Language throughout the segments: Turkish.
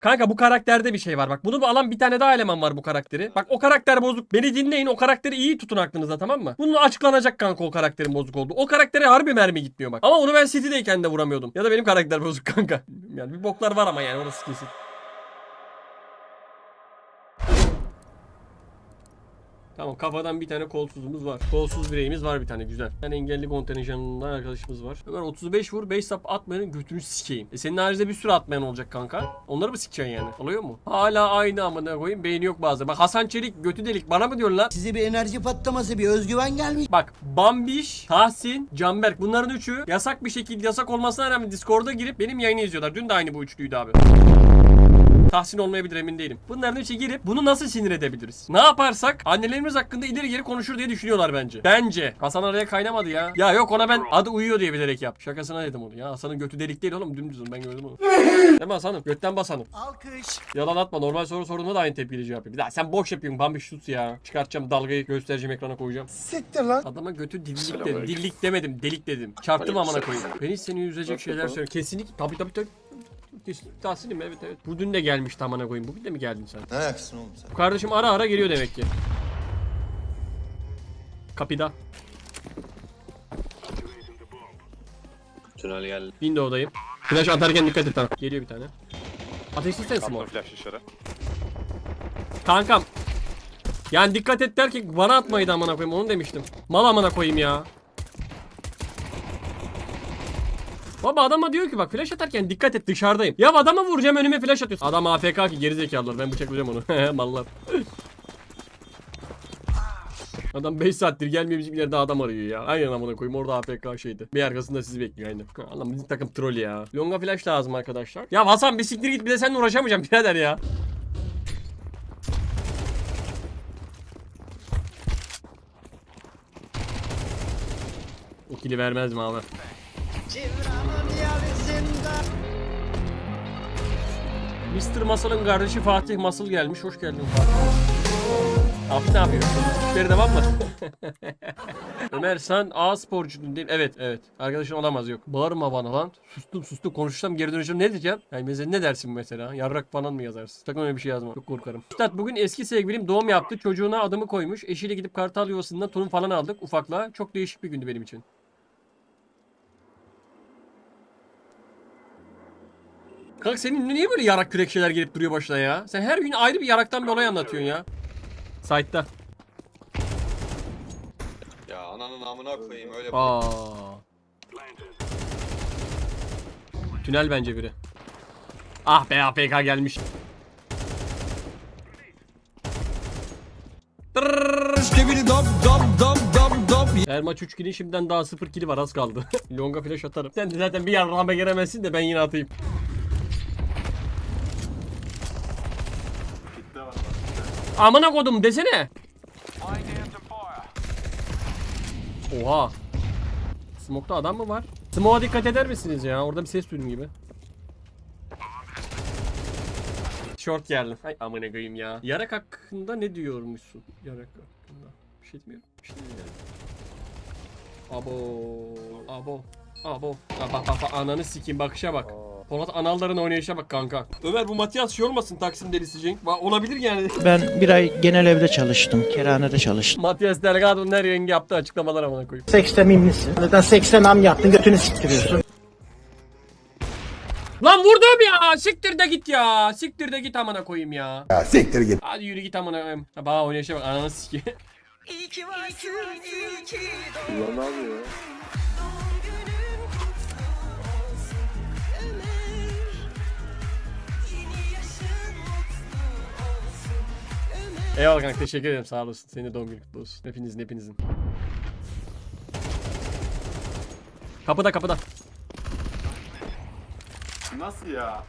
Kanka bu karakterde bir şey var bak. Bunu alan bir tane daha eleman var bu karakteri. Bak o karakter bozuk. Beni dinleyin o karakteri iyi tutun aklınızda tamam mı? Bunun açıklanacak kanka o karakterin bozuk olduğu. O karaktere harbi mermi gitmiyor bak. Ama onu ben City'deyken de vuramıyordum. Ya da benim karakter bozuk kanka. Yani bir boklar var ama yani orası kesin. Tamam kafadan bir tane kolsuzumuz var. Kolsuz bireyimiz var bir tane güzel. Yani engelli kontenjanından arkadaşımız var. Ömer 35 vur 5 sap atmayanın götünü sikeyim. E senin haricinde bir sürü atmayan olacak kanka. Onları mı sikeceksin yani? Oluyor mu? Hala aynı amına koyayım beyni yok bazen. Bak Hasan Çelik götü delik bana mı diyorsun lan? Size bir enerji patlaması, bir özgüven gelmiş. Bak Bambiş, Tahsin, Canberk bunların üçü yasak bir şekilde yasak olmasına rağmen Discord'a girip benim yayını izliyorlar. Dün de aynı bu üçlüydü abi. Tahsin olmayabilir emin değilim. Bunların üçü girip bunu nasıl sinir edebiliriz? Ne yaparsak annelerimiz hakkında ileri geri konuşur diye düşünüyorlar bence. Bence. Hasan araya kaynamadı ya. Ya yok ona ben adı uyuyor diye bilerek yap. Şakasına dedim onu ya. Hasan'ın götü delik değil oğlum dümdüz ben gördüm onu. Değil mi Hasan'ım? Götten basanım. Alkış. Yalan atma. Normal soru sorduğunda da aynı tepkiyle cevap yap. Bir daha sen boş yapıyorsun. Bambiş sus ya. Çıkartacağım dalgayı göstereceğim ekrana koyacağım. Siktir lan. Adama götü dillik dedim. Dillik demedim. Delik dedim. Çarptım amına koyayım. Ben hiç seni üzecek şeyler söylüyorum. Kesinlikle. Tabii tabii tabii. Kesinlikle tahsilim evet evet. Bu dün de gelmişti amına koyayım. Bugün de mi geldin sen? Ne ayaksın oğlum sen? Bu kardeşim ara ara geliyor demek ki. Kapıda. Tünel geldi. Window'dayım. Flash atarken dikkat et tamam. Geliyor bir tane. Ateşli sensin o. flash dışarı. Kankam. Yani dikkat et derken bana atmaydı amına koyayım onu demiştim. Mal amına koyayım ya. Baba adama diyor ki bak flash atarken dikkat et dışarıdayım. Ya adama vuracağım önüme flash atıyorsun. Adam AFK ki gerizekalılar ben bıçaklayacağım onu. Mallar. Adam 5 saattir gelmiyor bizim ileride adam arıyor ya. Aynen amına koyayım orada AFK şeydi. Bir arkasında sizi bekliyor aynen. Allah bizim takım troll ya. Longa flash lazım arkadaşlar. Ya Hasan bir siktir git bir de seninle uğraşamayacağım birader ya. O kili vermez mi abi? Mr. Masal'ın kardeşi Fatih Masal gelmiş. Hoş geldin Fatih. Abi ne yapıyorsun? İşleri devam mı? Ömer sen A sporcuydun değil Evet evet. Arkadaşın olamaz yok. Bağırma bana lan. Sustum sustum konuşsam geri döneceğim ne diyeceğim? Yani mesela ne dersin mesela? Yarrak falan mı yazarsın? Sakın öyle bir şey yazma. Çok korkarım. Üstad bugün eski sevgilim doğum yaptı. Çocuğuna adımı koymuş. Eşiyle gidip Kartal Yuvası'ndan tohum falan aldık ufakla. Çok değişik bir gündü benim için. Kanka senin niye böyle yarak kürek şeyler gelip duruyor başına ya? Sen her gün ayrı bir yaraktan bir olay anlatıyorsun ya. Site'da. Ya ananın amına koyayım öyle Aa. Tünel bence biri. Ah be AFK gelmiş. Her maç 3 kili şimdiden daha 0 kili var az kaldı. Longa flash atarım. Sen de zaten bir yarrağıma giremezsin de ben yine atayım. Amına kodum desene. Oha. Smoke'ta adam mı var? Smoke'a dikkat eder misiniz ya? Orada bir ses duydum gibi. Short geldi. Ay amına koyayım ya. Yarak hakkında ne diyormuşsun? Yarak hakkında. Bir şey demiyorum. Bir şey demiyorum. Abo. Abo. Abo. Bak bak bak bak. ananı sikeyim bakışa bak. Polat analların oynayışa bak kanka. Ömer bu Matias şey olmasın Taksim delisi Cenk. Va- Olabilir yani. Ben bir ay genel evde çalıştım. Kerhanede çalıştım. Matias Delgado'nun her rengi yaptığı açıklamalar amına koyayım. 80 mimlisin. Zaten 80 am yaptın götünü siktiriyorsun. Lan vurdum ya. Siktir de git ya. Siktir de git amına koyayım ya. Ya siktir git. Hadi yürü git amına koyayım. Ha bana oynayışa bak ananı sikeyim. Ulan ne yapıyor ya? Eyvallah kanka teşekkür ederim sağ olasın. Senin de doğum günün kutlu olsun. Hepinizin hepinizin. Kapıda kapıda. Nasıl ya?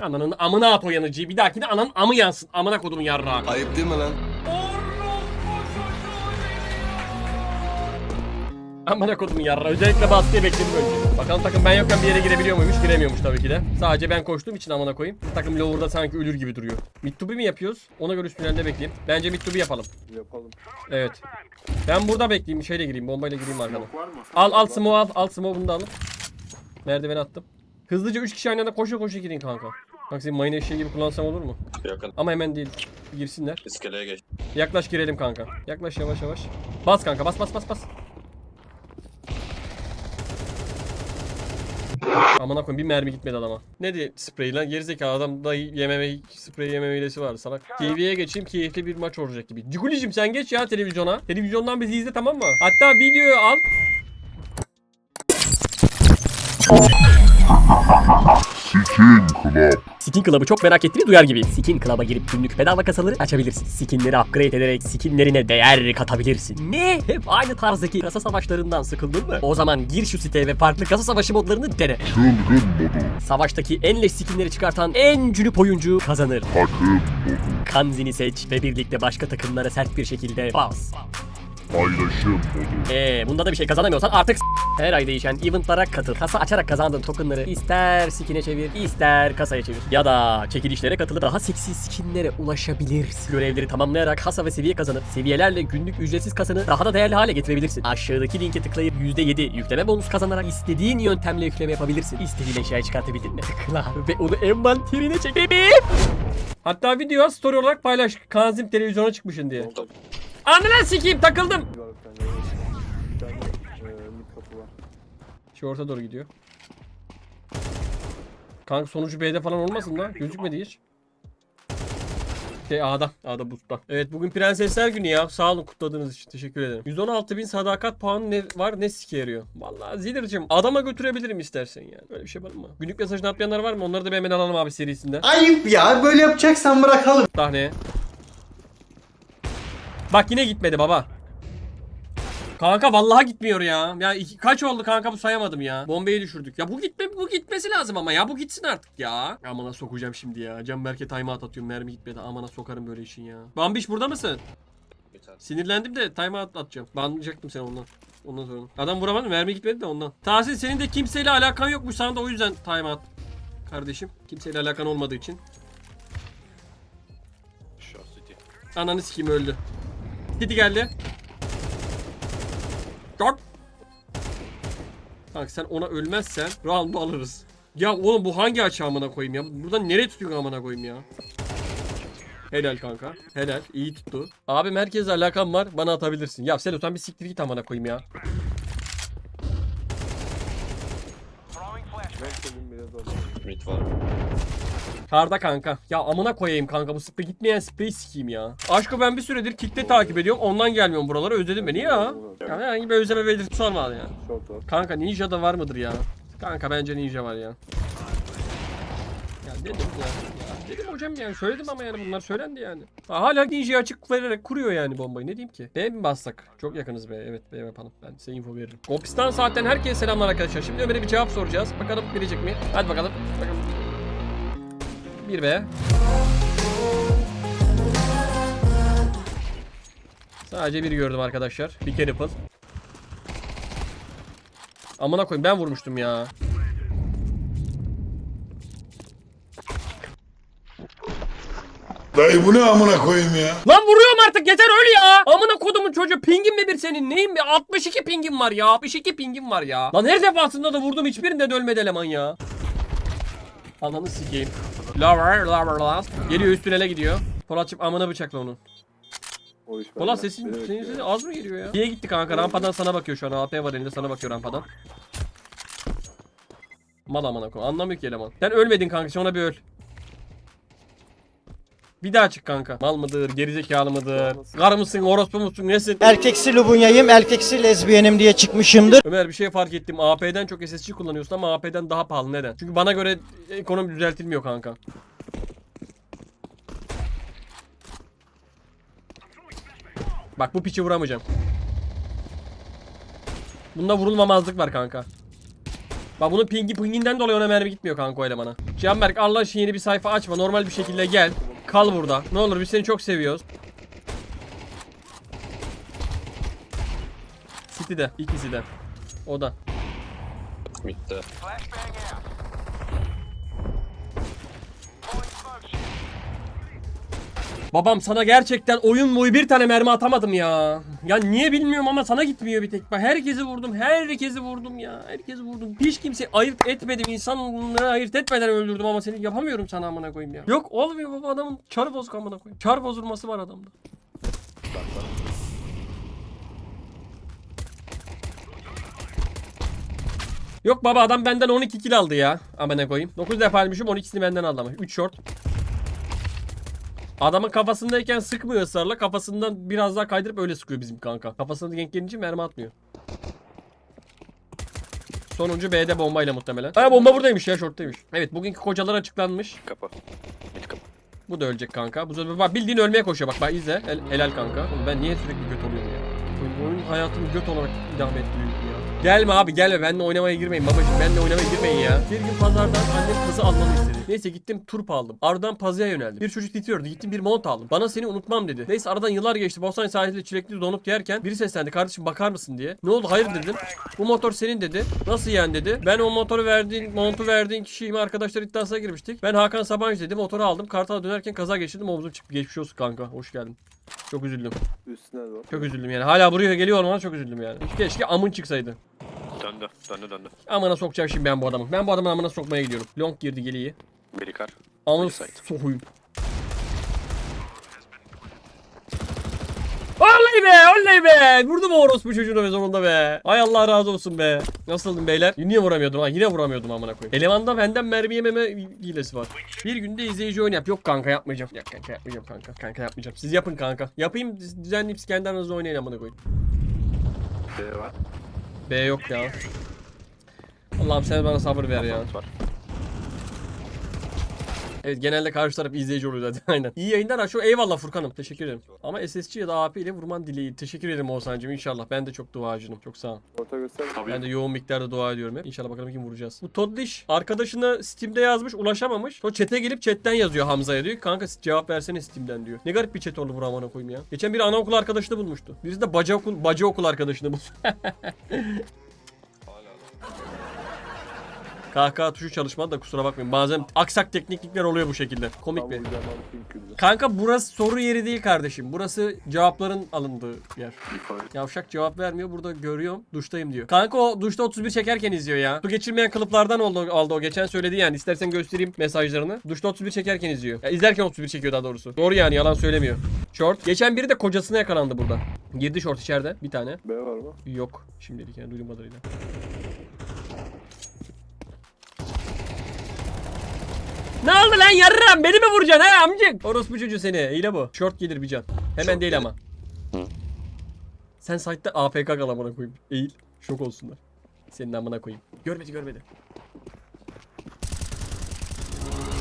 Ananın amına at o yanıcıyı. Bir dahakine ananın amı yansın. Amına kodumun yarrağı. Ayıp değil mi lan? Amına kodumun yarrağı. Özellikle baskıya bekledim önce. Bakalım takım ben yokken bir yere girebiliyor muymuş? Giremiyormuş tabii ki de. Sadece ben koştuğum için amına koyayım. Takım lower'da sanki ölür gibi duruyor. Mid to be mi yapıyoruz? Ona göre üstünlerde bekleyeyim. Bence mid to be yapalım. Yapalım. Evet. Ben burada bekleyeyim. Şeyle gireyim. Bombayla gireyim mı? Al al smoke al. Al smoke bunu da alın. Merdiveni attım. Hızlıca 3 kişi aynı anda koşa koşa girin kanka. Bak senin mayın eşeği gibi kullansam olur mu? Yakın. Ama hemen değil. Girsinler. İskeleye geç. Yaklaş girelim kanka. Yaklaş yavaş yavaş. Bas kanka bas bas bas bas. Amına koyayım bir mermi gitmedi adama. Ne diye sprey lan gerizekalı adam da yememe sprey yememe hilesi var salak. TV'ye geçeyim keyifli bir maç olacak gibi. Cigulicim sen geç ya televizyona. Televizyondan bizi izle tamam mı? Hatta videoyu al. Skin Club'ı çok merak ettiğini duyar gibi. Skin Club'a girip günlük bedava kasaları açabilirsin. Skinleri upgrade ederek skinlerine değer katabilirsin. Ne? Hep aynı tarzdaki kasa savaşlarından sıkıldın mı? O zaman gir şu siteye ve farklı kasa savaşı modlarını dene. Savaştaki en leş skinleri çıkartan en cülüp oyuncu kazanır. Kanzini seç ve birlikte başka takımlara sert bir şekilde bas. Paylaşım modu. Eee bunda da bir şey kazanamıyorsan artık her ay değişen eventlara katıl. Kasa açarak kazandığın tokenları ister skin'e çevir, ister kasaya çevir. Ya da çekilişlere katılıp daha seksi skinlere ulaşabilirsin. Görevleri tamamlayarak kasa ve seviye kazanıp seviyelerle günlük ücretsiz kasanı daha da değerli hale getirebilirsin. Aşağıdaki linke tıklayıp %7 yükleme bonus kazanarak istediğin yöntemle yükleme yapabilirsin. İstediğin eşyayı çıkartabildin mi? Tıkla ve onu envanterine çek bebeğim. Hatta video story olarak paylaş. Kanzim televizyona çıkmışsın diye. Anne sikeyim takıldım. Var bir tane. Bir tane mid kapı var. Şu orta doğru gidiyor. Kanka sonucu B'de falan olmasın da gözükmedi hiç. Şey A'da. A'da boost'ta. Evet bugün prensesler günü ya. Sağ olun kutladığınız için. Teşekkür ederim. 116 bin sadakat puanı ne var ne sike yarıyor. Vallahi Zilir'cim adama götürebilirim istersen yani. Öyle bir şey var mı? Günlük mesajını atmayanlar var mı? Onları da bir hemen alalım abi serisinden. Ayıp ya böyle yapacaksan bırakalım. Sahneye. Bak yine gitmedi baba. Kanka vallahi gitmiyor ya. Ya iki, kaç oldu kanka bu sayamadım ya. Bombayı düşürdük. Ya bu gitme bu gitmesi lazım ama ya bu gitsin artık ya. Amına sokacağım şimdi ya. Can Berke timeout atıyorum. Mermi gitmedi. Amına sokarım böyle işin ya. Bambiş burada mısın? Sinirlendim de timeout atacağım. Banlayacaktım seni ondan. Ondan sonra. Adam vuramadı mermi gitmedi de ondan. Tahsin senin de kimseyle alakan yokmuş sana da o yüzden timeout. Kardeşim kimseyle alakan olmadığı için. Ananı sikeyim öldü. Titi geldi. Dört. Kanka sen ona ölmezsen round'u alırız. Ya oğlum bu hangi açı amına koyayım ya? Buradan nereye tutuyorsun amına koyayım ya? Helal kanka. Helal. iyi tuttu. Abim herkesle alakam var. Bana atabilirsin. Ya sen lütfen bir siktir git amına koyayım ya. Ben senin biraz orada. Mid var. Karda kanka. Ya amına koyayım kanka bu sprey gitmeyen sprey sikeyim ya. Aşkı ben bir süredir kickte takip ediyorum. Ondan gelmiyorum buralara. Özledin beni ya. Ya herhangi bir özleme belirtisi olmadı ya. Kanka ninja da var mıdır ya? Kanka bence ninja var ya. Ya dedim ya. Ya dedim hocam yani söyledim ama yani bunlar söylendi yani. Ha, hala ninja açık vererek kuruyor yani bombayı ne diyeyim ki? B mi bassak? Çok yakınız B. Evet B yapalım. Ben size info veririm. Gopistan saatten herkese selamlar arkadaşlar. Şimdi Ömer'e bir cevap soracağız. Bakalım bilecek mi? Hadi bakalım. Bakalım. Bir B. Sadece bir gördüm arkadaşlar. Bir Ripple. Amına koyayım ben vurmuştum ya. Dayı bu ne amına koyayım ya? Lan vuruyorum artık yeter öl ya. Amına kodumun çocuğu pingin mi bir senin neyin bir 62 pingin var ya 62 pingin var ya. Lan her defasında da vurdum hiçbirinde de ölmedi eleman ya. Ananı sikeyim. Lover lover last. Geliyor üst tünele gidiyor. Polatçım amına bıçakla onu. O iş Polat sesin, Beni senin bekliyor. sesin az mı geliyor ya? Diye gitti kanka rampadan sana bakıyor şu an. AP var elinde sana bakıyor rampadan. Mal amına koy. Anlamıyor ki eleman. Sen ölmedin kanka sen ona bir öl. Bir daha çık kanka. Mal mıdır, gerizekalı mıdır? Kar mısın, orospu musun, nesin? Erkeksi lubunyayım, erkeksi lezbiyenim diye çıkmışımdır. Ömer bir şey fark ettim. AP'den çok SSC kullanıyorsun ama AP'den daha pahalı. Neden? Çünkü bana göre ekonomi düzeltilmiyor kanka. Bak bu piçi vuramayacağım. Bunda vurulmamazlık var kanka. Bak bunun pingi pinginden dolayı ona mermi gitmiyor kanka o elemana. Canberk Allah için yeni bir sayfa açma. Normal bir şekilde gel. Kal burada. Ne olur biz seni çok seviyoruz. City'de. ikisi de. O da. Mid'de. Babam sana gerçekten oyun boyu bir tane mermi atamadım ya. Ya niye bilmiyorum ama sana gitmiyor bir tek. Bak herkesi vurdum. Herkesi vurdum ya. Herkesi vurdum. Hiç kimse ayırt etmedim. İnsanları ayırt etmeden öldürdüm ama seni yapamıyorum sana amına koyayım ya. Yok olmuyor baba adamın çar bozuk amına koyayım. Çar bozulması var adamda. Yok baba adam benden 12 kill aldı ya. Amına koyayım. 9 defa almışım 12'sini benden aldı ama. 3 short. Adamın kafasındayken sıkmıyor ısrarla. Kafasından biraz daha kaydırıp öyle sıkıyor bizim kanka. Kafasına denk gelince mermi atmıyor. Sonuncu B'de bombayla muhtemelen. Ha bomba buradaymış ya shorttaymış. Evet bugünkü kocalar açıklanmış. Kapı. Mid kapı. Bu da ölecek kanka. Bu sefer bak bildiğin ölmeye koşuyor bak. Bak izle. El, helal kanka. Oğlum ben niye sürekli göt oluyorum ya? Oyun, oyun hayatımı göt olarak idame ettiriyor. Gelme abi gelme. Benimle oynamaya girmeyin babacığım. Benimle oynamaya girmeyin ya. Bir gün pazardan annem kızı almamı istedi. Neyse gittim turp aldım. Ardından pazıya yöneldim. Bir çocuk titriyordu. Gittim bir mont aldım. Bana seni unutmam dedi. Neyse aradan yıllar geçti. Bostan sahilde çilekli donut yerken biri seslendi. Kardeşim bakar mısın diye. Ne oldu hayır dedim. Bu motor senin dedi. Nasıl yani dedi. Ben o motoru verdiğin, montu verdiğin kişiyim. Arkadaşlar iddiasına girmiştik. Ben Hakan Sabancı dedi. Motoru aldım. Kartal'a dönerken kaza geçirdim. Omzum çıktı. Geçmiş olsun kanka. Hoş geldin. Çok üzüldüm. Üstüne var. Çok üzüldüm yani. Hala buraya geliyor olmana çok üzüldüm yani. Keşke amın çıksaydı. Döndü. Döndü döndü. Amına sokacağım şimdi ben bu adamı. Ben bu adamın amına sokmaya gidiyorum. Long girdi geliyi. Biri kar. Amına sokuyum. Oley be oley be. Vurdum o orospu çocuğunu be sonunda be. Ay Allah razı olsun be. Nasıldım beyler? Yine vuramıyordum ha. Yine vuramıyordum amına koyayım. Elemanda benden mermi yememe hilesi var. Bir günde izleyici oyun yap. Yok kanka yapmayacağım. Yok kanka yapmayacağım kanka. Kanka yapmayacağım. Siz yapın kanka. Yapayım düzenleyip kendi aranızda oynayın amına koyayım. B var. B yok ya. Allah'ım sen bana sabır ver ya. Var. Evet genelde karşı taraf izleyici oluyor zaten aynen. İyi yayınlar aşo eyvallah Furkan'ım teşekkür ederim. Ama SSC ya da AP ile vurman dileği. Teşekkür ederim Oğuzhan'cım inşallah. Ben de çok duacınım. Çok sağ ol. Orta göster. Ben de yoğun miktarda dua ediyorum hep. İnşallah bakalım kim vuracağız. Bu Toddlish arkadaşına Steam'de yazmış ulaşamamış. O chat'e gelip chat'ten yazıyor Hamza'ya diyor. ki, Kanka cevap versene Steam'den diyor. Ne garip bir chat oldu bu amına koyayım ya. Geçen bir anaokul arkadaşını bulmuştu. Birisi de baca okul, baca okul arkadaşını bulmuş. Kahkaha tuşu çalışmadı da kusura bakmayın. Bazen aksak tekniklikler oluyor bu şekilde. Komik bir. Kanka burası soru yeri değil kardeşim. Burası cevapların alındığı yer. Yavşak cevap vermiyor. Burada görüyorum. Duştayım diyor. Kanka o duşta 31 çekerken izliyor ya. Su geçirmeyen kılıflardan oldu, aldı o. Geçen söyledi yani. İstersen göstereyim mesajlarını. Duşta 31 çekerken izliyor. Ya, izlerken 31 çekiyor daha doğrusu. Doğru yani yalan söylemiyor. Short. Geçen biri de kocasına yakalandı burada. Girdi short içeride. Bir tane. B var mı? Yok. Şimdilik yani duyduğum kadarıyla. Ne oldu lan yarram? Beni mi vuracaksın he amcık? Orospu çocuğu seni. Hile bu. Short gelir bir can. Hemen Short değil gelir. ama. Sen site'da AFK kal amına koyayım. Eğil. Şok olsunlar. Senin amına koyayım. Görmedi görmedi.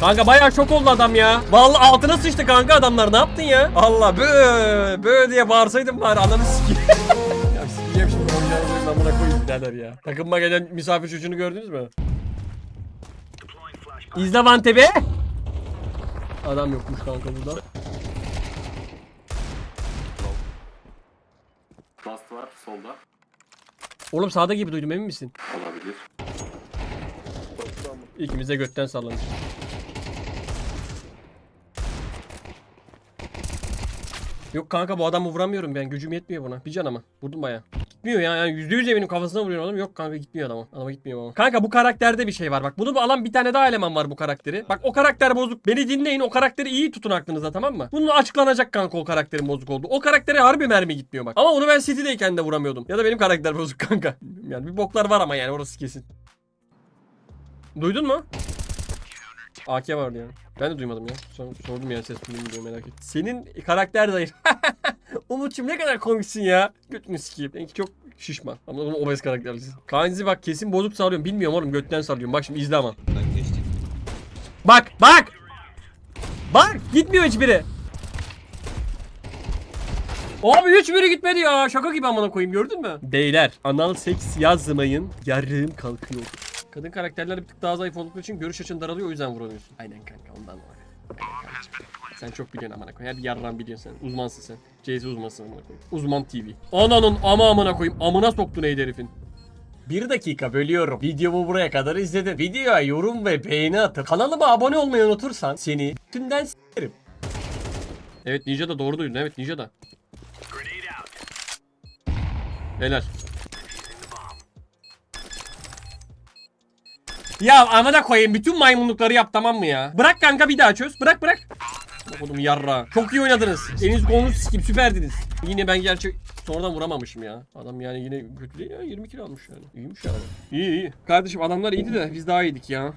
Kanka bayağı şok oldu adam ya. Vallahi altına sıçtı kanka adamlar. Ne yaptın ya? Allah bö bö diye bağırsaydım bari ananı sikeyim. ya sikeceğim şimdi oynayacağınız oyunun amına koyayım birader ya. Takımıma gelen misafir çocuğunu gördünüz mü? İzle Van Tepe. Adam yokmuş kanka burada. Last var solda. Oğlum sağda gibi duydum emin misin? Olabilir. İkimiz de götten sallamış. Yok kanka bu adamı vuramıyorum ben. Gücüm yetmiyor buna. Bir can ama. Vurdum baya. Gitmiyor ya. Yani yüzde yüz eminim kafasına vuruyor adam. Yok kanka gitmiyor adama. Adama gitmiyor ama. Kanka bu karakterde bir şey var. Bak bunu alan bir tane daha eleman var bu karakteri. Bak o karakter bozuk. Beni dinleyin. O karakteri iyi tutun aklınızda tamam mı? Bunun açıklanacak kanka o karakterin bozuk olduğu. O karaktere harbi mermi gitmiyor bak. Ama onu ben City'deyken de vuramıyordum. Ya da benim karakter bozuk kanka. Yani bir boklar var ama yani orası kesin. Duydun mu? AK vardı ya. Ben de duymadım ya. Sordum ya ses duydum diye merak ettim. Senin karakter zayıf. Umut'cum ne kadar komiksin ya. Götünü sikeyim. Benimki çok şişman. Ama obez karakterlisin. Kanzi bak kesin bozuk sarıyorum. Bilmiyorum oğlum götten sarıyorum. Bak şimdi izle ama. Bak bak. Bak gitmiyor hiçbiri. Abi hiçbiri gitmedi ya. Şaka gibi amına koyayım gördün mü? Beyler anal seks yazmayın. Yarrığım kalkıyor. Kadın karakterler bir tık daha zayıf oldukları için görüş açın daralıyor o yüzden vuramıyorsun. Aynen kanka ondan var. Sen çok biliyorsun amına koyayım. Her yarran biliyorsun sen. Uzmansın sen. CS uzmansın amına koyayım. Uzman TV. Ananın ama amına koyayım. Amına soktun ey herifin. Bir dakika bölüyorum. Videomu buraya kadar izledin. Videoya yorum ve beğeni atıp kanalıma abone olmayı unutursan seni tümden s**erim. Evet Ninja da doğru duydun. Evet Ninja da. Helal. Ya amına koyayım bütün maymunlukları yap tamam mı ya? Bırak kanka bir daha çöz. Bırak bırak. Oğlum yarra. Çok iyi oynadınız. Eliniz kolunuz sikim süperdiniz. Yine ben gerçek sonradan vuramamışım ya. Adam yani yine kötü değil ya 20 kilo almış yani. İyiymiş yani. İyi iyi. Kardeşim adamlar iyiydi de biz daha iyiydik ya.